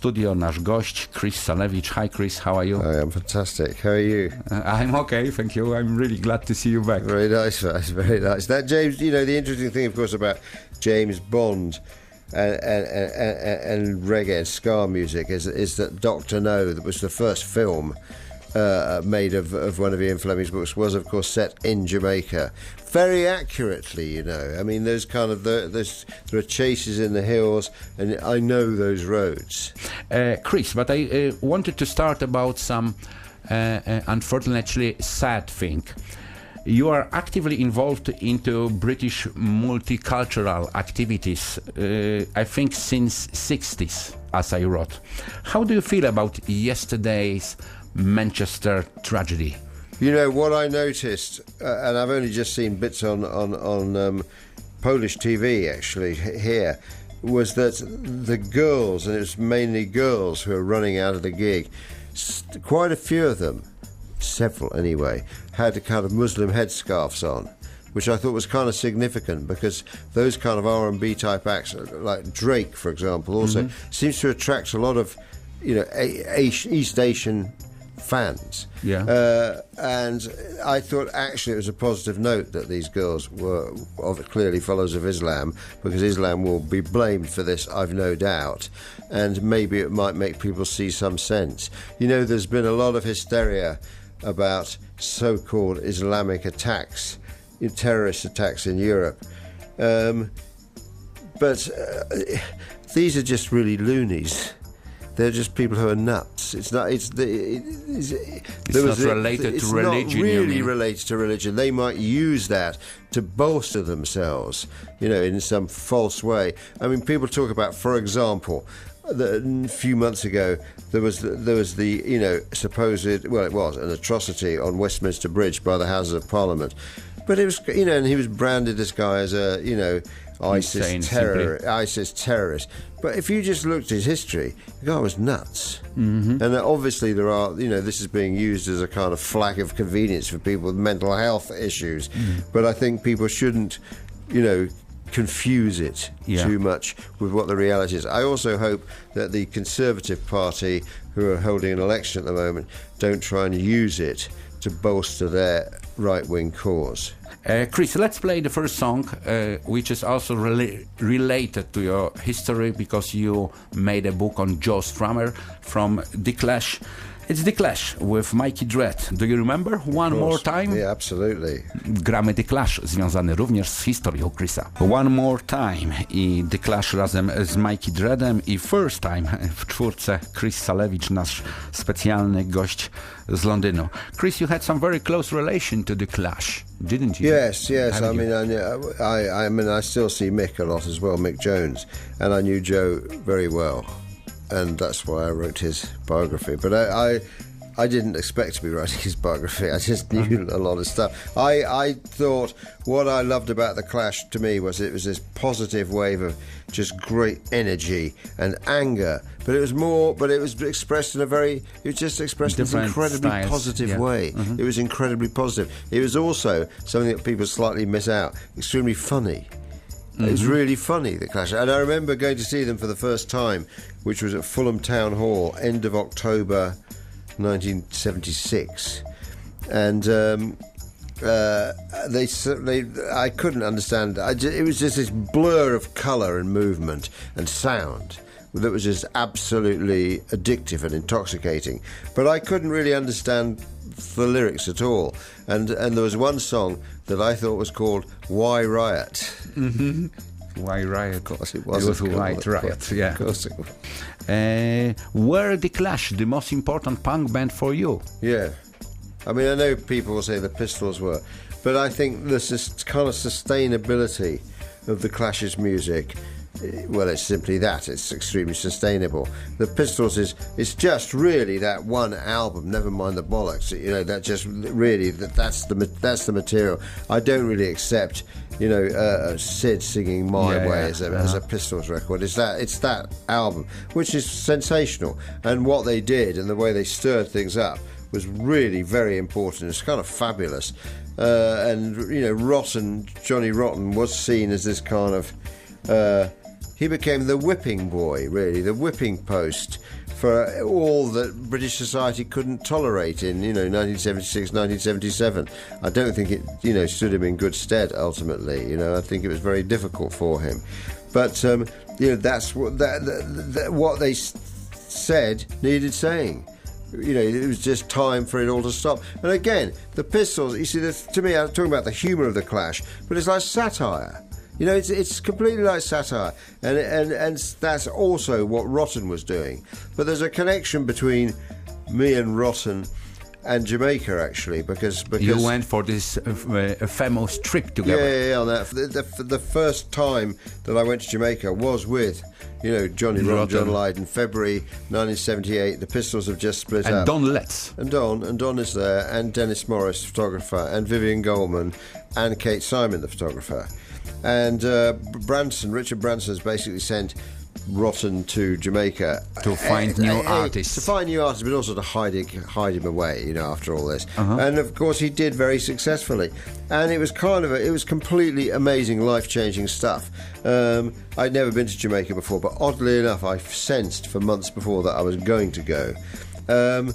studio nasz gość Chris Salewicz. Hi Chris, how are you? I am fantastic. How are you? Uh, I'm okay, thank you. I'm really glad to see you back. Very nice, that's very nice. That James, you know, the interesting thing, of course, about James Bond and and, and, and reggae and ska music is is that Doctor No, that was the first film. Uh, made of, of one of Ian Fleming's books was, of course, set in Jamaica, very accurately. You know, I mean, those kind of the, there's, there are chases in the hills, and I know those roads. Uh, Chris, but I uh, wanted to start about some uh, uh, unfortunately sad thing. You are actively involved into British multicultural activities, uh, I think since 60s, as I wrote. How do you feel about yesterday's Manchester tragedy? You know what I noticed, uh, and I've only just seen bits on on on um, Polish TV actually here, was that the girls, and it was mainly girls who were running out of the gig. Quite a few of them, several anyway, had a kind of Muslim headscarves on. Which I thought was kind of significant because those kind of R and B type acts, like Drake, for example, also seems to attract a lot of, you know, a- a- East Asian fans. Yeah. Uh, and I thought actually it was a positive note that these girls were of clearly followers of Islam because Islam will be blamed for this, I've no doubt. And maybe it might make people see some sense. You know, there's been a lot of hysteria about so called Islamic attacks, terrorist attacks in Europe. Um, but uh, these are just really loonies. They're just people who are nuts. It's not. It's the. It, it's not a- related to it's religion, you Not really related to religion. They might use that to bolster themselves. You know, in some false way. I mean, people talk about, for example. The, a few months ago, there was the, there was the you know supposed well it was an atrocity on Westminster Bridge by the Houses of Parliament, but it was you know and he was branded this guy as a you know ISIS terror. ISIS terrorist. But if you just looked at his history, the guy was nuts. Mm-hmm. And obviously, there are, you know, this is being used as a kind of flag of convenience for people with mental health issues. Mm. But I think people shouldn't, you know, confuse it Yeah. too much with what the reality is. I also hope that the Conservative Party, who are holding an election at the moment, don't try and use it to bolster their right wing cause. Uh, Chris, let's play the first song, uh, which is also rela- related to your history because you made a book on Joe Strummer from The Clash. It's The Clash with Mikey Dredd. Do you remember? One more time? Yeah, absolutely. Gramy The Clash, związany również z historią Chrisa. One More Time i The Clash razem z Mikey Dreadem i First Time w czwórce Chris Salewicz, nasz specjalny gość z Londynu. Chris, you had some very close relation to The Clash, didn't you? Yes, yes. I you? mean, I, I mean, I still see Mick a lot as well, Mick Jones, and I knew Joe very well, and that's why I wrote his biography. But I, I, I didn't expect to be writing his biography. I just knew a lot of stuff. I, I thought what I loved about the Clash to me was it was this positive wave of just great energy and anger. But it was more. But it was expressed in a very. It was just expressed in Different this incredibly styles, positive yeah. way. Mm-hmm. It was incredibly positive. It was also something that people slightly miss out. Extremely funny. It was really funny the Clash, and I remember going to see them for the first time, which was at Fulham Town Hall, end of October, 1976, and. Um, uh, they, they, I couldn't understand. I ju- it was just this blur of colour and movement and sound that was just absolutely addictive and intoxicating. But I couldn't really understand the lyrics at all. And and there was one song that I thought was called "Why Riot." Why Riot? Of course, it was. It was. was of course, White Riot, yeah. Of course it was. Uh, were The Clash the most important punk band for you? Yeah. I mean, I know people will say the Pistols were, but I think this is kind of sustainability of the Clash's music. Well, it's simply that. It's extremely sustainable. The Pistols is it's just really that one album. Never mind the bollocks. You know that just really that that's the that's the material. I don't really accept. You know, uh, Sid singing "My Yeah, Way" yeah, as, a, as a uh-huh. Pistols record. It's that it's that album, which is sensational, and what they did and the way they stirred things up was really very important. It's kind of fabulous, uh, and you know, Rotten Johnny Rotten was seen as this kind of uh, he became the whipping boy, really, the whipping post for all that British society couldn't tolerate in, you know, 1976, 1977. I don't think it, you know, stood him in good stead ultimately. You know, I think it was very difficult for him. But, um, you know, that's what, that, that, that, what they said needed saying you know, it was just time for it all to stop. And again, the Pistols, you see, to me, I was talking about the humour of the Clash, but it's like satire. You know, it's, it's completely like satire, and, and and that's also what Rotten was doing. But there's a connection between me and Rotten and Jamaica actually, because because You went for this uh, uh, famous trip together. yeah, yeah, yeah. The, the, the first time that I went to Jamaica was with, you know, Johnny Ron. John Lydon, February 1978. The Pistols have just split And up. Don Letts. And Don, and Don is there, and Dennis Morris, photographer, and Vivian Goldman, and Kate Simon, the photographer. And uh, Branson, Richard Branson has basically sent Rotten to Jamaica To find new eh, artists. To find new artists, but also to hide, it, hide him away, you know, after all this. Uh-huh. And of course, he did very successfully. And it was kind of, a, it was completely amazing, life changing stuff. Um, I'd never been to Jamaica before, but oddly enough, I sensed for months before that I was going to go. Um,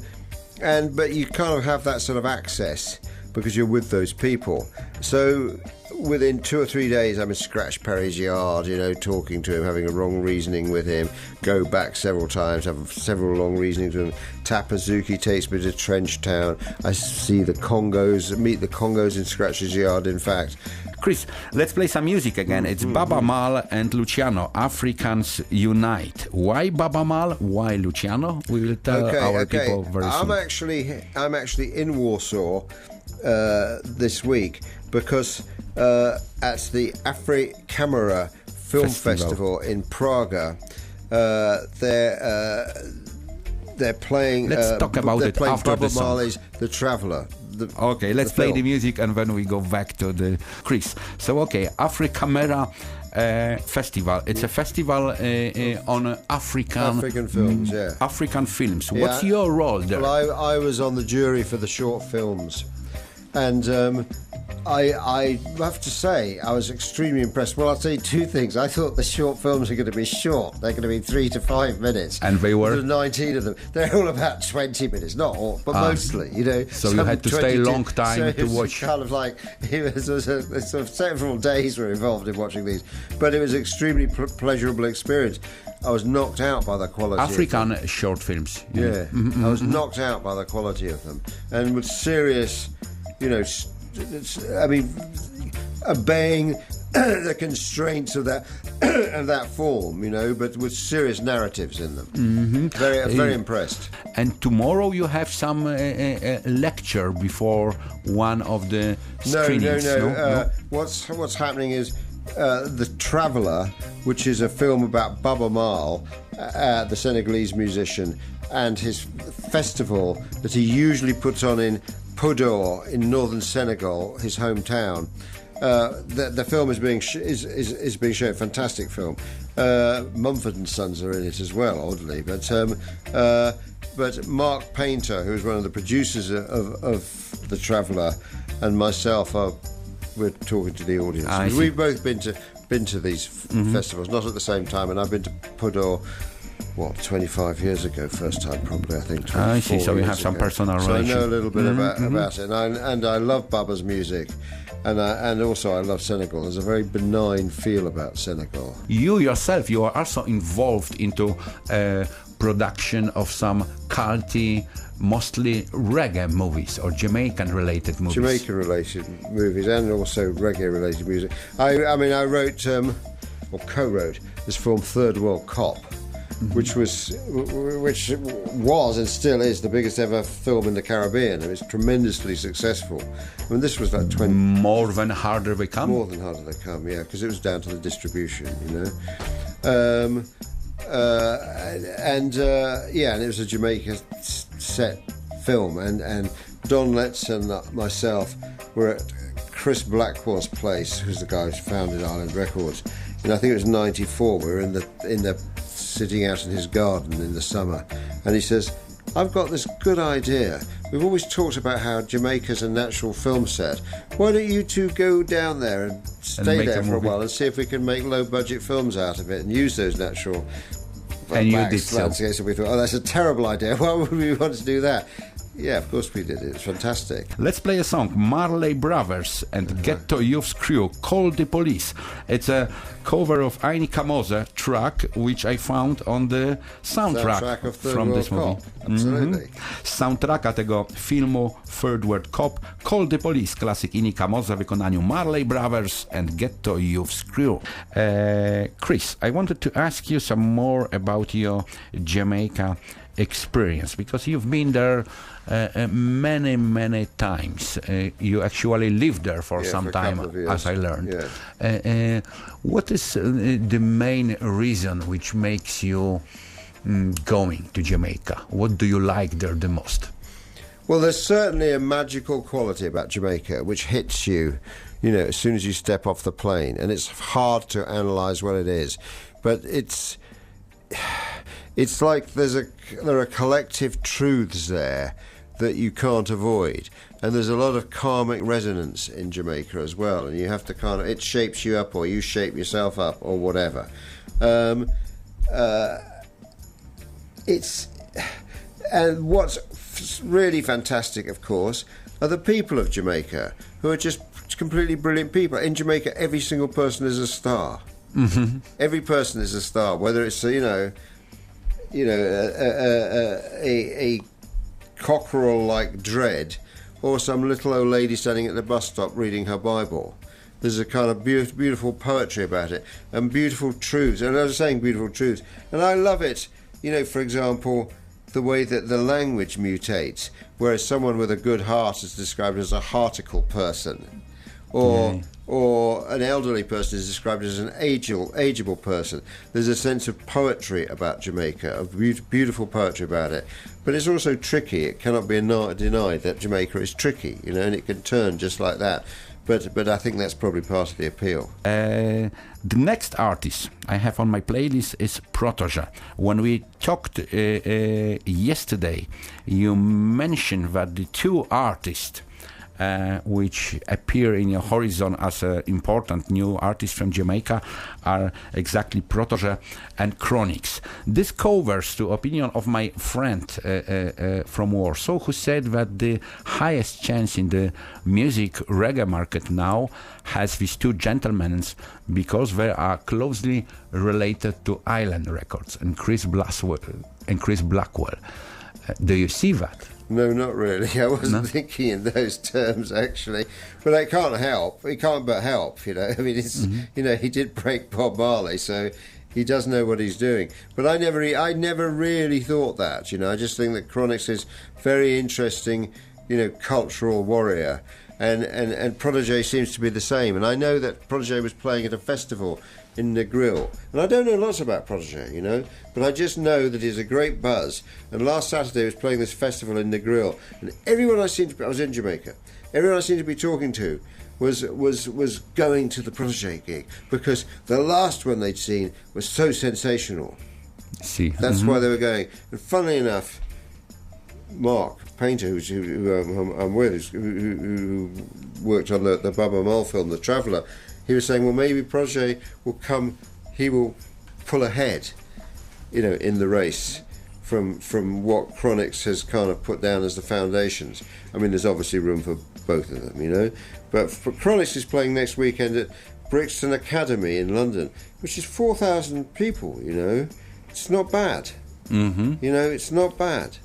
and but you kind of have that sort of access because you're with those people. So within two or three days, I'm in Scratch Perry's yard, you know, talking to him, having a wrong reasoning with him. Go back several times, have several long reasonings with him. Tapazuki takes me to Trench Town. I see the Congos, meet the Congos in Scratch's yard. In fact, Chris, let's play some music again. Mm-hmm. It's Baba Mal and Luciano, Africans Unite. Why Baba Mal? Why Luciano? We will tell our people very I'm soon. actually I'm actually in Warsaw uh, this week because uh, at the Afri Camera Film Festival. Festival, in Praga, uh, they're uh, they're playing. Let's uh, talk about it after the song. Marley's The Traveller. The, Okay, let's play film. the music and then we go back to the Chris. So, okay, Africamera uh, Festival. It's a festival uh, uh, on African African films, yeah. African films. What's Yeah. your role there? Well, I, I was on the jury for the short films, and um, I, I have to say I was extremely impressed. Well, I'll say two things. I thought the short films are going to be short; they're going to be three to five minutes, And they were? There nineteen of them. They're all about twenty minutes, not all, but mostly. You know, Ah. So you had to stay 22 long time so to watch. Kind of like it was, it was a, it's sort of several days were involved in watching these, but it was an extremely pl- pleasurable experience. I was knocked out by the quality. of them. African short films. Yeah, Mm-hmm, I was knocked out by the quality of them, and with serious, you know, I mean, obeying the constraints of that of that form, you know, but with serious narratives in them. Mm-hmm. Very, I'm very impressed. And tomorrow you have some uh, uh, uh, lecture before one of the No, no, screenings. no. Uh, What's what's happening is. Uh, the Traveller, which is a film about Baba Mal, uh, the Senegalese musician, and his festival that he usually puts on in Podor in northern Senegal, his hometown. Uh, the, the film is being sh- is, is, is being shown. Fantastic film. Uh, Mumford and Sons are in it as well, oddly. But um, uh, but Mark Painter, who's one of the producers of, of the Traveller, and myself are we're talking to the audience. We've both been to been to these f- festivals, not at the same time, and I've been to Podor. What, 25 years ago, first time probably, I think. I see, so you have some ago. personal so I know a little bit about, about it, and I, and I love Baba's music, and I, and also I love Senegal. There's a very benign feel about Senegal. You yourself, you are also involved into uh, production of some culty, mostly reggae movies or Jamaican-related movies. Jamaican related movies and also reggae related music. I, I mean, I wrote um, or co-wrote this film Third World Cop, which was which was and still is the biggest ever film in the Caribbean. It was tremendously successful. I mean, this was like twenty More than harder they come. more than harder to come, yeah, because it was down to the distribution, you know. Um, uh, and uh, yeah, and it was a Jamaica set film, and and Don Letts and myself were at Chris Blackwell's place, who's the guy who founded Island Records, and I think it was '94. We were in the in the sitting out in his garden in the summer, and he says, I've got this good idea. We've always talked about how Jamaica's a natural film set. Why don't you two go down there and stay make there for a while and see if we can make low budget films out of it and use those natural And you did so. landscapes. And we thought, oh, that's a terrible idea. Why would we want to do that? Yeah, of course we did. It's fantastic. Let's play a song, Marley Brothers and Ghetto Youth's Crew, Call the Police. It's a cover of Aini Kamoze track, which I found on the soundtrack, Soundtrack of Third from World this movie. Absolutely. Soundtracka tego filmu Third World Cop, Call the Police, klasyk Ini Kamoze w wykonaniu Marley Brothers and Ghetto Youth's Crew. Uh, Chris, I wanted to ask you some more about your Jamaica experience because you've been there uh, uh, many, many times. Uh, you actually lived there for Yeah, some for time, couple of years. as I learned. Yeah. Uh, uh, what is uh, the main reason which makes you mm, going to Jamaica? What do you like there the most? Well, there's certainly a magical quality about Jamaica which hits you, you know, as soon as you step off the plane, and it's hard to analyse what it is, but it's it's like there's a there are collective truths there that you can't avoid, and there's a lot of karmic resonance in Jamaica as well, and you have to kind of it shapes you up, or you shape yourself up, or whatever. Um, uh, it's and what's really fantastic, of course, are the people of Jamaica who are just completely brilliant people. In Jamaica, every single person is a star. Mm-hmm. Every person is a star, whether it's you know, you know, a a, a, a cockerel like dread, or some little old lady standing at the bus stop reading her Bible. There's a kind of beau- beautiful poetry about it and beautiful truths. And I was saying beautiful truths, and I love it. You know, for example, the way that the language mutates, whereas someone with a good heart is described as a heartical person, or or an elderly person is described as an ageable, ageable person. There's a sense of poetry about Jamaica, of beau- beautiful poetry about it. But it's also tricky. It cannot be denied that Jamaica is tricky, you know, and it can turn just like that. But but I think that's probably part of the appeal. Uh, the next artist I have on my playlist is Protoja. When we talked uh, uh, yesterday, you mentioned that the two artists uh, which appear in your horizon as uh, important new artists from Jamaica are exactly Protoje and Chronics. This covers the opinion of my friend uh, uh, uh, from Warsaw who said that the highest chance in the music reggae market now has these two gentlemen because they are closely related to Island Records and Chris Blackwell. And Chris Blackwell. Uh, do you see that? No, not really. I wasn't thinking in those terms actually, but I can't help. He can't but help. You know, I mean, it's mm-hmm. you know he did break Bob Marley, so he does know what he's doing. But I never, I never really thought that. You know, I just think that Chronix is very interesting. You know, cultural warrior. And, and, and Protege seems to be the same. And I know that Protege was playing at a festival in the grill. And I don't know lots about Protege, you know, but I just know that he's a great buzz. And last Saturday he was playing this festival in the grill. And everyone I seemed to be, I was in Jamaica, everyone I seemed to be talking to was was was going to the Protege gig because the last one they'd seen was so sensational. See, That's why they were going. And funnily enough, Mark Painter, who's, who, who um, I'm, I'm with, who, who, who worked on the, the Baba Mall film, The Traveller, he was saying, well, maybe Protege will come, he will pull ahead, you know, in the race from from what Chronix has kind of put down as the foundations. I mean, there's obviously room for both of them, you know. But for Chronix is playing next weekend at Brixton Academy in London, which is 4,000 people, you know. It's not bad. Mm-hmm. You know, it's not bad.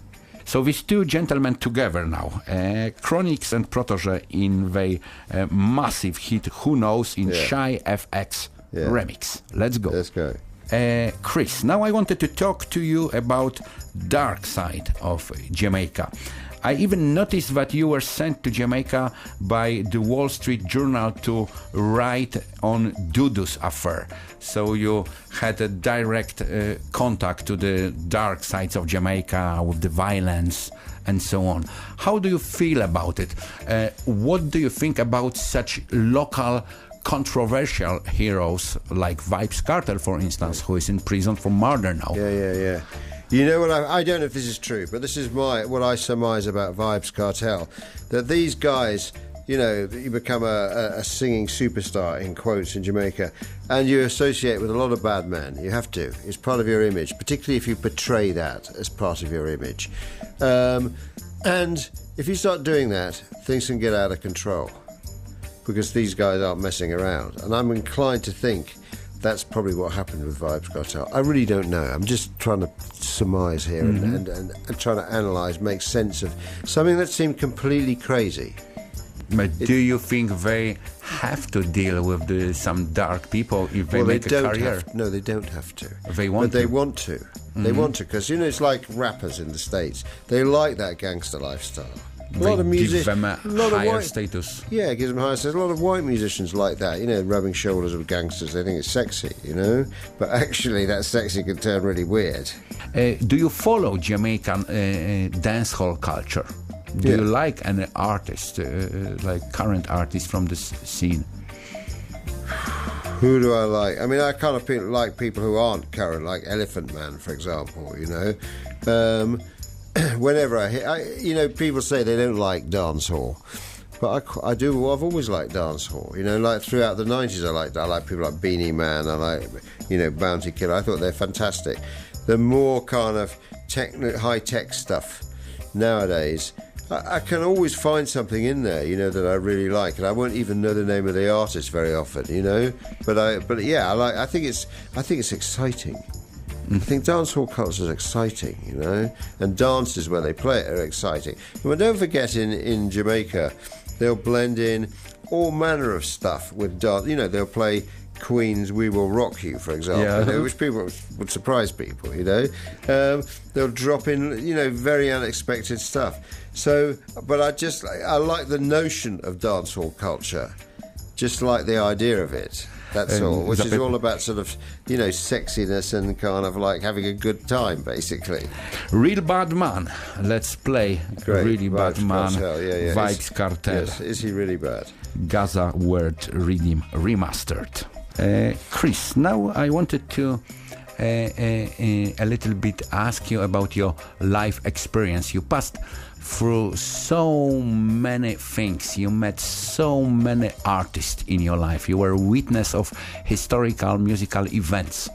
So these two gentlemen together now, uh, Chronix and Protege in the uh, massive hit Who Knows in Yeah. Shy FX Yeah. remix. Let's go. Let's go. Uh, Chris, now I wanted to talk to you about dark side of Jamaica. I even noticed that you were sent to Jamaica by the Wall Street Journal to write on Dudu's affair. So you had a direct uh, contact to the dark sides of Jamaica with the violence and so on. How do you feel about it? Uh, what do you think about such local controversial heroes like Vibes Carter, for instance, who is in prison for murder now? Yeah, yeah, yeah. You know what I, I don't know if this is true, but this is my what I surmise about Vibes Cartel, that these guys, you know, you become a, a, singing superstar in quotes in Jamaica, and you associate with a lot of bad men. You have to. It's part of your image, particularly if you portray that as part of your image. Um, and if you start doing that, things can get out of control because these guys aren't messing around. And I'm inclined to think that's probably what happened with Vibes Cartel. I really don't know. I'm just trying to surmise here Mm-hmm. and, and, and, trying to analyse, make sense of something that seemed completely crazy. But do you think they have to deal with the, some dark people if they well, they make a don't career? have. No, they don't have to. They want but they to. Mm-hmm. want to. They want to because you know it's like rappers in the states. They like that gangster lifestyle. A lot of give music. them a, lot of higher white, status. Yeah, it gives them higher status. A lot of white musicians like that. You know, rubbing shoulders with gangsters. They think it's sexy. You know, but actually, that sexy can turn really weird. Uh, do you follow Jamaican uh, uh, dancehall culture? Do Yeah. you like any artist, uh, uh, like current artists from this scene? Who do I like? I mean, I kind of like people who aren't current, like Elephant Man, for example. You know, um, whenever I hear, I, you know, people say they don't like dancehall, but I, I do. I've always liked dancehall. You know, like throughout the nineties, I liked. I like people like Beanie Man. I like, you know, Bounty Killer. I thought they're fantastic. The more kind of techno, high tech stuff nowadays. I, I can always find something in there, you know, that I really like, and I won't even know the name of the artist very often, you know. But I, but yeah, I like. I think it's, I think it's exciting. I think dancehall culture is exciting, you know, and dances where they play it are exciting. But don't forget, in in Jamaica, they'll blend in all manner of stuff with dance. You know, they'll play Queen's "We Will Rock You," for example, Yeah. you know, which people would surprise people. You know, um, they'll drop in, you know, very unexpected stuff. So, but I just I like the notion of dancehall culture, just like the idea of it. That's Um, all, which is bit- all about sort of, you know, sexiness and kind of like having a good time, basically. Real Bad Man. Let's play Great. Really Bad Man. Cartel, yeah, yeah. Vibes Is- Cartel. Yes, is he really bad? Gaza Word Rhythm Remastered. Uh, Chris, now I wanted to uh, uh, uh, a little bit ask you about your life experience. You passed through so many things. You met so many artists in your life. You were a witness of historical musical events.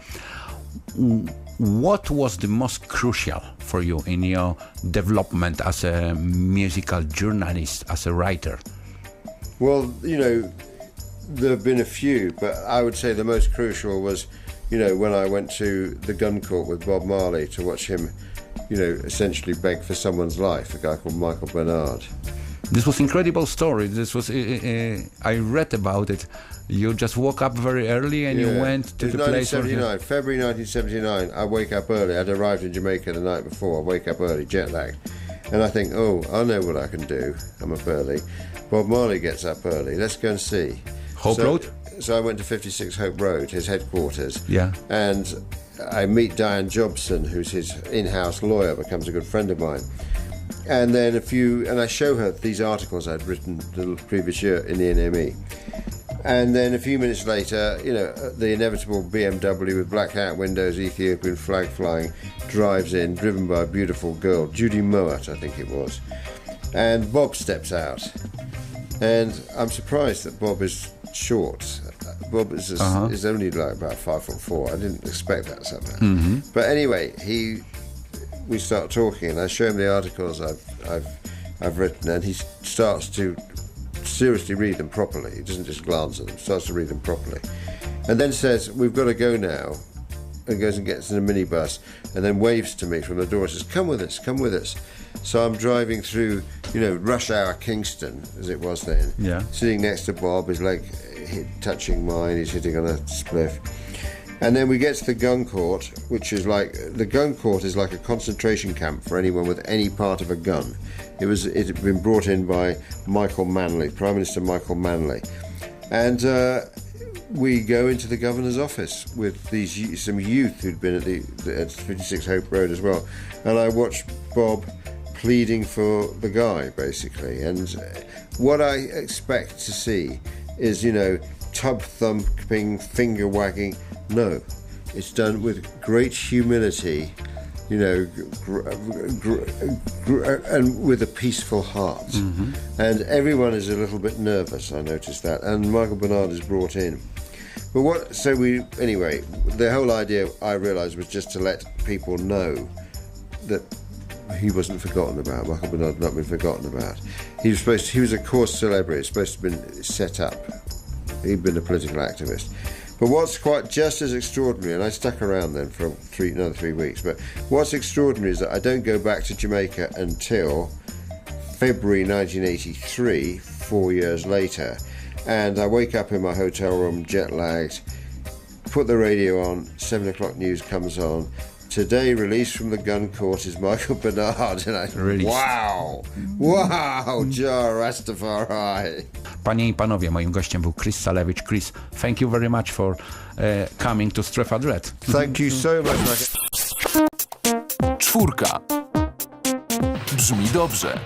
What was the most crucial for you in your development as a musical journalist, as a writer? Well, you know, there have been a few, but I would say the most crucial was, you know, when I went to the gun court with Bob Marley to watch him, you know, essentially beg for someone's life, a guy called Michael Bernard. This was incredible story. This was uh, uh, I read about it. You just woke up very early and you went to the place. where 1979, February 1979. I wake up early. I'd arrived in Jamaica the night before. I wake up early, jet lagged. And I think, oh, I know what I can do. I'm up early. Bob Marley gets up early. Let's go and see. Hope so, Road? So I went to 56 Hope Road, his headquarters. Yeah. And I meet Diane Jobson, who's his in-house lawyer, becomes a good friend of mine. And then a few, and I show her these articles I'd written the previous year in the NME. And then a few minutes later, you know, uh, the inevitable BMW with black out windows, Ethiopian flag flying, drives in, driven by a beautiful girl, Judy Mowat, I think it was. And Bob steps out. And I'm surprised that Bob is short. Bob is, Uh-huh. is only like about five foot four. I didn't expect that somehow. But anyway, he we start talking, and I show him the articles I've I've I've written, and he starts to seriously read them properly. He doesn't just glance at them; starts to read them properly, and then says, "We've got to go now," and goes and gets in a minibus, and then waves to me from the door and says, "Come with us, come with us." So I'm driving through, you know, rush hour Kingston as it was then. Yeah. Sitting next to Bob, his leg hit, touching mine. He's hitting on a spliff. And then we get to the gun court, which is like the gun court is like a concentration camp for anyone with any part of a gun. It was it had been brought in by Michael Manley, Prime Minister Michael Manley, and uh, we go into the governor's office with these some youth who'd been at the at 56 Hope Road as well, and I watched Bob pleading for the guy basically, and uh, what I expect to see is you know tub thumping, finger wagging. No, it's done with great humility you know, gr- gr- gr- and with a peaceful heart. And everyone is a little bit nervous. I noticed that. And Michael Bernard is brought in. But what? So we anyway. The whole idea I realised was just to let people know that he wasn't forgotten about. Michael Bernard had not been forgotten about. He was supposed. he was a course celebrity. Supposed to have been set up. He'd been a political activist. But what's quite just as extraordinary, and I stuck around then for three, another three weeks. But what's extraordinary is that I don't go back to Jamaica until February 1983, four years later, and I wake up in my hotel room, jet lagged, put the radio on, seven o'clock news comes on. Today, released from the gun court is Michael Bernard, and I Released. wow, wow, Jah Rastafari. Panie i panowie, moim gościem był Chris Salewicz. Chris, thank you very much for e, coming to Strefa Dread. Thank you so much, Michael. Czwórka. Brzmi dobrze.